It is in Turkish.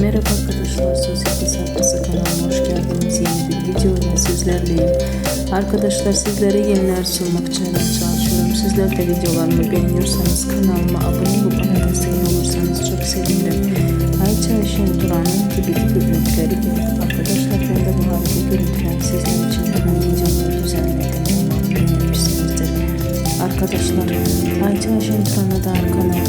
Merhaba arkadaşlar, Sosyete Sayfası kanalıma hoş geldiniz. Yeni bir videoyla sizlerleyim. Arkadaşlar sizlere yeniler sunmak için çalışıyorum. Sizler de videolarımı beğeniyorsanız kanalıma abone olup bana destek olursanız çok sevinirim. Ayça Şenturan'ın gibi gibi görüntüleri geldi. Arkadaşlar ben de bu harika görüntüleri sizler için hemen videoları düzenledim. Umarım beğenmişsinizdir. Arkadaşlar Ayça Şenturan'a da kanalımdan